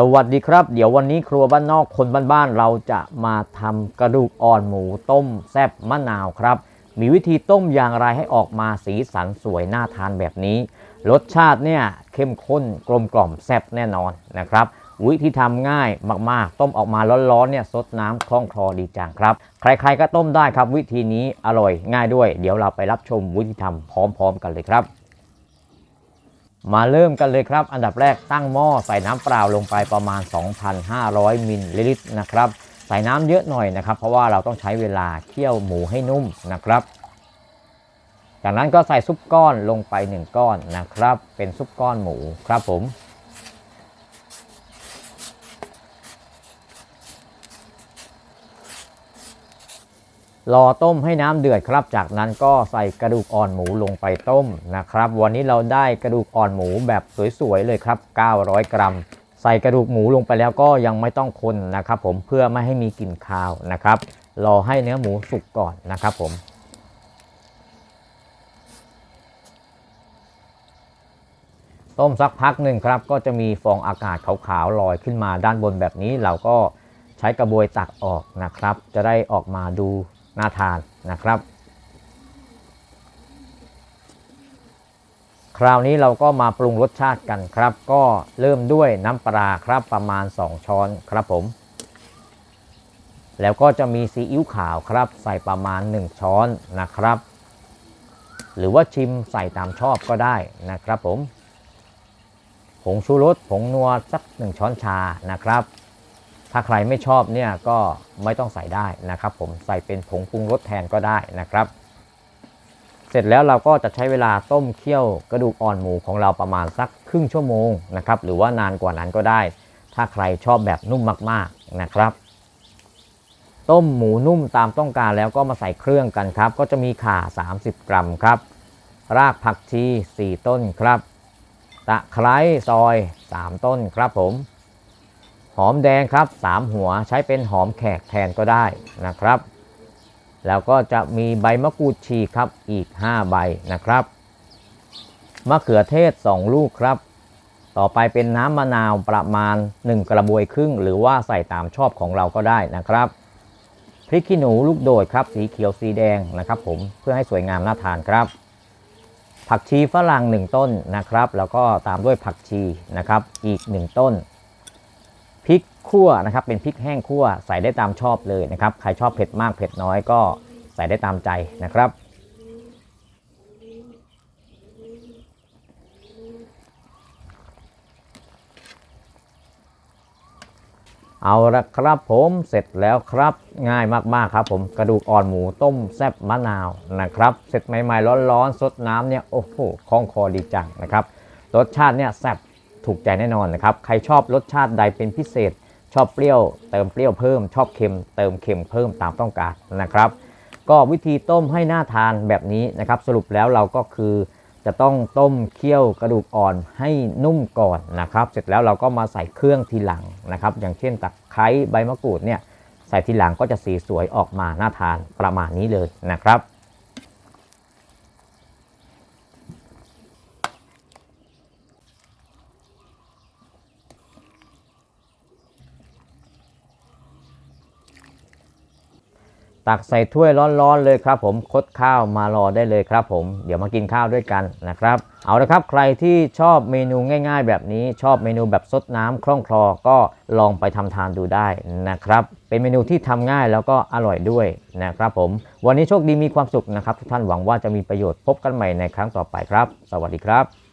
สวัสดีครับ เดี๋ยววันนี้ครัวบ้านนอกคนบ้านๆเราจะมาทำกระดูกอ่อนหมูต้มแซ่บมะนาวครับ มีวิธีต้มอย่างไรให้ออกมาสีสันสวยน่าทานแบบนี้ รสชาติเนี่ยเข้มข้นกลมกล่อมแซ่บแน่นอนนะครับ วิธีทำง่ายมากๆ ต้มออกมาร้อนๆเนี่ยซดน้ำคล่องคลอดีจังครับ ใครๆก็ต้มได้ครับ วิธีนี้อร่อยง่ายด้วย เดี๋ยวเราไปรับชมวิธีทำพร้อม ๆ กันเลยครับ มาเริ่มกันเลยครับ อันดับแรกตั้งหม้อใส่น้ำเปล่าลงไปประมาณ 2,500มิลลิลิตรนะครับ ใส่น้ำเยอะหน่อยนะครับ เพราะว่าเราต้องใช้เวลาเคี่ยวหมูให้นุ่มนะครับ จากนั้นก็ใส่ซุปก้อนลงไป 1 ก้อนนะครับ เป็นซุปก้อนหมูครับผม รอต้มให้น้ำเดือดครับ จากนั้นก็ใส่กระดูกอ่อนหมูลงไปต้มนะครับ วันนี้เราได้กระดูกอ่อนหมูแบบสวยๆเลยครับ 900 กรัม ใส่กระดูกหมูลงไปแล้วก็ยังไม่ต้องคนนะครับผมเพื่อไม่ให้มีกลิ่นคาวนะครับ รอให้เนื้อหมูสุกก่อนนะครับผมต้มสักพักหนึ่งครับก็จะมีฟองอากาศขาวๆลอยขึ้นมาด้านบนแบบนี้ เราก็ใช้กระบวยตักออกนะครับ จะได้ออกมาดู น่าทานนะครับ คราวนี้เราก็มาปรุงรสชาติกันครับ ก็เริ่มด้วยน้ำปลาครับประมาณ 2 ช้อนครับผม แล้วก็จะมีซีอิ๊วขาวครับ ใส่ประมาณ 1 ช้อนนะครับ หรือว่าชิมใส่ตามชอบก็ได้นะครับผมผงชูรสผงนัวสัก 1 ช้อนชานะครับ ถ้าใครไม่ชอบเนี่ยก็ไม่ต้องใส่ได้นะครับ ผมใส่เป็นผงปรุงรสแทนก็ได้นะครับ เสร็จแล้วเราก็จะใช้เวลาต้มเคี่ยวกระดูกอ่อนหมูของเราประมาณสักครึ่งชั่วโมงนะครับหรือว่านานกว่านั้นก็ได้ ถ้าใครชอบแบบนุ่มมากๆนะครับ ต้มหมูนุ่มตามต้องการแล้วก็มาใส่เครื่องกันครับ ก็จะมีข่า 30 กรัมครับ รากผักชี 4 ต้นครับ ตะไคร้ซอย 3 ต้นครับผม หอมแดงครับ 3 หัวใช้เป็นหอมแขกแทนก็ได้นะครับ แล้วก็จะมีใบมะกรูดฉีกครับอีก 5 ใบนะครับมะเขือเทศ 2 ลูกครับ ต่อไปเป็นน้ำมะนาวประมาณ 1 กระบวยครึ่ง หรือว่าใส่ตามชอบของเราก็ได้นะครับพริกขี้หนูลูกโดดครับ สีเขียวสีแดงนะครับผมเพื่อให้สวยงามน่าทานครับ ผักชีฝรั่ง 1 ต้นนะครับ แล้วก็ตามด้วยผักชีนะครับอีก 1 ต้น พริกขั่วนะครับเป็นพริกแห้งขั่วใส่ได้ตามชอบเลยนะครับ ใครชอบเผ็ดมากเผ็ดน้อยก็ใส่ได้ตามใจนะครับ เอาละครับผมเสร็จแล้วครับง่ายมากๆครับ ผมกระดูกอ่อนหมูต้มแซ่บมะนาวนะครับ เสร็จใหม่ ๆ ร้อนๆสดน้ำเนี่ยโอ้โหคล่องคอดีจังนะครับรสชาติเนี่ยแซ่บถูกใจแน่นอนนะครับ ใครชอบรสชาติใดเป็นพิเศษ ชอบเปรี้ยวเติมเปรี้ยวเพิ่ม ชอบเค็ม เติมเค็มเพิ่มตามต้องการนะครับ ก็วิธีต้มให้หน่าทานแบบนี้นะครับ สรุปแล้วเราก็คือจะต้องต้มเคี่ยวกระดูกอ่อนให้นุ่มก่อนนะครับ เสร็จแล้วเราก็มาใส่เครื่องทีหลังนะครับ อย่างเช่นตะไคร้ใบมะกรูดเนี่ยใส่ทีหลังก็จะสีสวยออกมาหน่าทานประมาณนี้เลยนะครับ ตักใส่ถ้วยร้อนๆเลยครับผมคดข้าวมารอได้เลยครับผมเดี๋ยวมากินข้าวด้วยกันนะครับ เอาละครับใครที่ชอบเมนูง่าย ๆ แบบนี้ชอบเมนูแบบซดน้ำคล่องคลอก็ลองไปทำทานดูได้นะครับ เป็นเมนูที่ทำง่ายแล้วก็อร่อยด้วยนะครับผม วันนี้โชคดีมีความสุขนะครับ ทุกท่านหวังว่าจะมีประโยชน์พบกันใหม่ในครั้งต่อไปครับ สวัสดีครับ